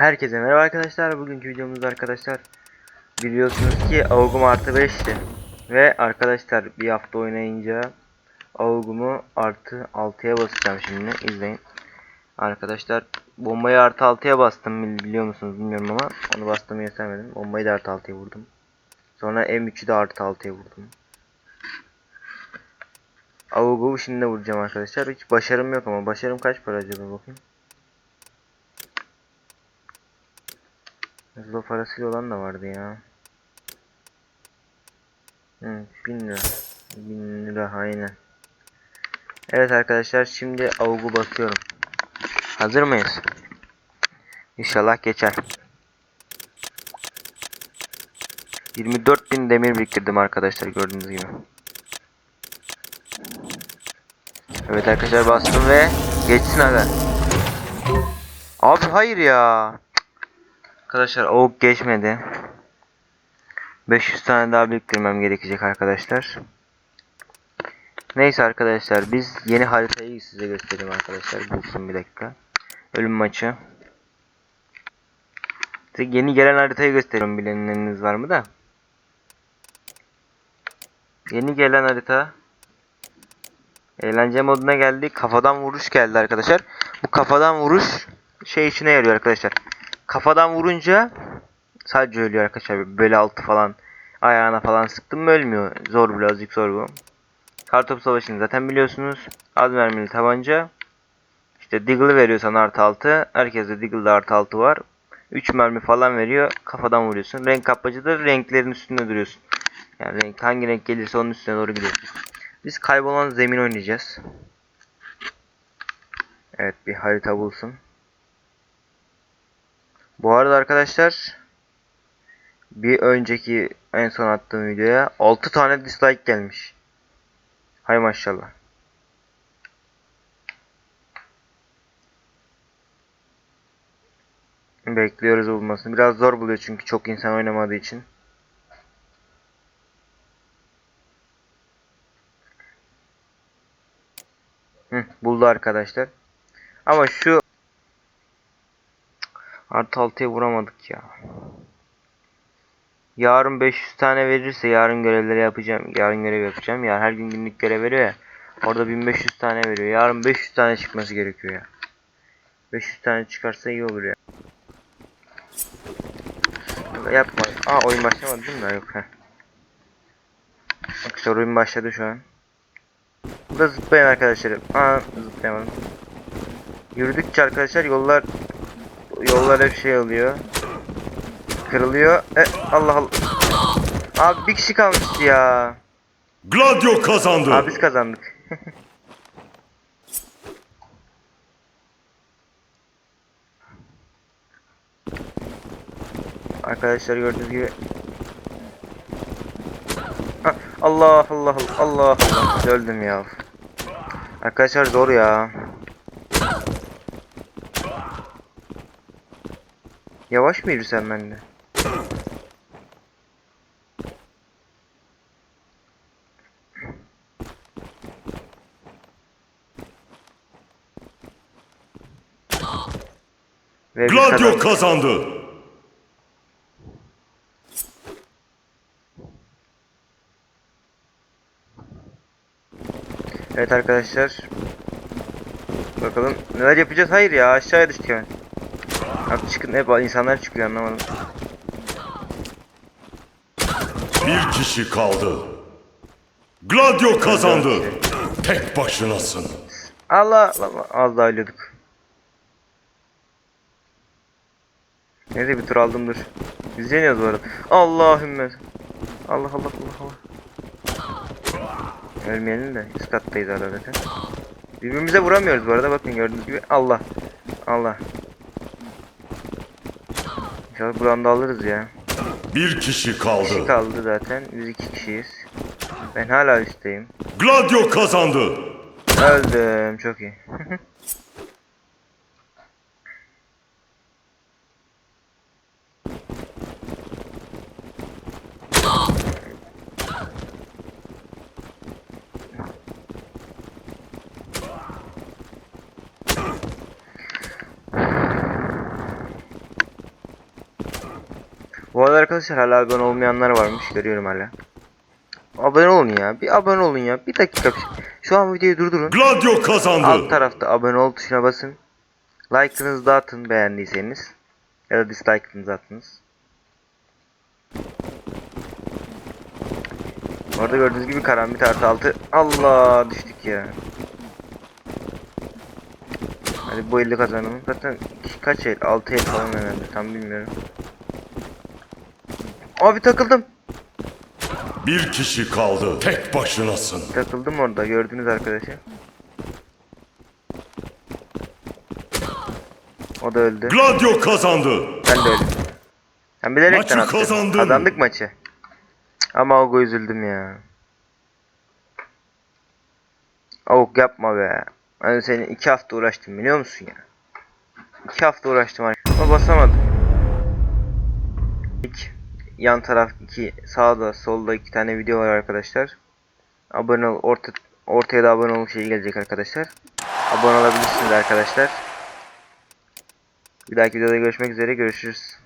Herkese merhaba arkadaşlar. Bugünkü videomuzda arkadaşlar biliyorsunuz ki Avugum artı 5'ti. Ve arkadaşlar bir hafta oynayınca Avugum'u artı 6'ya basacağım şimdi. İzleyin. Arkadaşlar bombayı artı 6'ya bastım bil- biliyor musunuz bilmiyorum ama onu bastığımı yetermedim. Bombayı da artı 6'ya vurdum. Sonra M3'ü de artı 6'ya vurdum. Avugum'u şimdi vuracağım arkadaşlar. Hiç başarım yok ama başarım kaç para acaba bakayım. Hızlı parasıyla olan da vardı ya. Hı, 1000 lira. 1000 lira aynen. Evet arkadaşlar şimdi avugu basıyorum. Hazır mıyız? İnşallah geçer. 24.000 demir biriktirdim arkadaşlar gördüğünüz gibi. Evet arkadaşlar bastım ve geçsin aga. Abi hayır ya. Arkadaşlar avuk geçmedi. 500 tane daha biriktirmem gerekecek arkadaşlar. Neyse arkadaşlar biz yeni haritayı size göstereyim arkadaşlar. Bulsun bir dakika. Ölüm maçı. Size yeni gelen haritayı gösteriyorum bilenleriniz var mı da. Yeni gelen harita. Eğlence moduna geldi. Kafadan vuruş geldi arkadaşlar. Bu kafadan vuruş şey işine yarıyor arkadaşlar. Kafadan vurunca sadece ölüyor arkadaşlar. Böyle altı falan ayağına falan sıktım mı ölmüyor. Zor birazcık zor bu. Kartopu savaşını zaten biliyorsunuz. Az mermili tabanca. İşte Deagle veriyor sana artı altı. Herkeste Deagle'da artı altı var. 3 mermi falan veriyor. Kafadan vuruyorsun. Renk kapmacı da renklerin üstünde duruyorsun. Yani renk hangi renk gelirse onun üstüne doğru gidiyorsun. Biz kaybolan zemin oynayacağız. Evet bir harita bulsun. Bu arada arkadaşlar bir önceki en son attığım videoya 6 tane dislike gelmiş. Hay maşallah. Bekliyoruz bulmasını. Biraz zor buluyor çünkü çok insan oynamadığı için. Hı, buldu arkadaşlar. Ama şu artı 6'ya vuramadık ya. Yarın 500 tane verirse yarın görevleri yapacağım. Yarın görev yapacağım. Ya her gün günlük görev veriyor ya. Orada 1500 tane veriyor. Yarın 500 tane çıkması gerekiyor ya. 500 tane çıkarsa iyi olur ya. Yapma. Aa oyun başlamadı değil mi? Yok heh. Arkadaşlar oyun başladı şu an. Burada zıplayın arkadaşlar. Aa zıplayamadım. Yürüdükçe arkadaşlar yollar yollar hep şey oluyor. Kırılıyor. E, Allah Allah. Abi bir kişi kalmıştı ya. Gladio kazandı. Abi biz kazandık. Arkadaşlar gördüğünüz gibi Ah, Allah Allah Allah Allah öldüm ya. Arkadaşlar zor ya. Yavaş mı yürüsem ben de? Gladio kazandı. Evet arkadaşlar. Bakalım neler yapacağız? Hayır ya aşağıya düştük hemen. Abi çıkın hep insanlar çıkıyor anlamadım. Bir kişi kaldı. Gladio kazandı. Tek başınasın. Allah Allah az daha ölüyorduk. Neyse bir tur aldım dur. Biz yeniyoruz bu arada. Allahümme. Allah Allah Allah Allah. Ölmeyelim de üst kattayız arada zaten. Birbirimize vuramıyoruz bu arada bakın gördüğünüz gibi. Allah. Allah. İnşallah buradan da alırız ya. Bir kişi kişi kaldı. kaldı zaten. Biz iki kişiyiz. Ben hala üstteyim. Gladio kazandı. Öldüm. Çok iyi. Bu arada arkadaşlar hala abone olmayanlar varmış. Görüyorum hala. Abone olun ya. Bir abone olun ya. Bir dakika. Şu an videoyu durdurun. Gladio kazandı. Alt tarafta abone ol tuşuna basın. Like'ınızı da atın beğendiyseniz. Ya da dislike'ınızı atınız. Orada gördüğünüz gibi karambit artı altı. Allah düştük ya. Hadi bu elde kazanalım. Zaten kaç el? 6 el falan herhalde. Tam bilmiyorum. Abi takıldım. Bir kişi kaldı. Tek başınasın. Takıldım orada gördünüz arkadaşlar. O da öldü. Gladio kazandı. Ben de öldüm. Ben bilerekten Maçı attım. kazandın. Kazandık maçı. Ama Ogo üzüldüm ya. Avuk yapma be. Ben seni iki hafta uğraştım biliyor musun ya? İki hafta uğraştım ama basamadım. İlk yan taraf iki sağda solda iki tane video var arkadaşlar. Abone ol orta ortaya da abone ol şey gelecek arkadaşlar. Abone olabilirsiniz arkadaşlar. Bir dahaki videoda görüşmek üzere görüşürüz.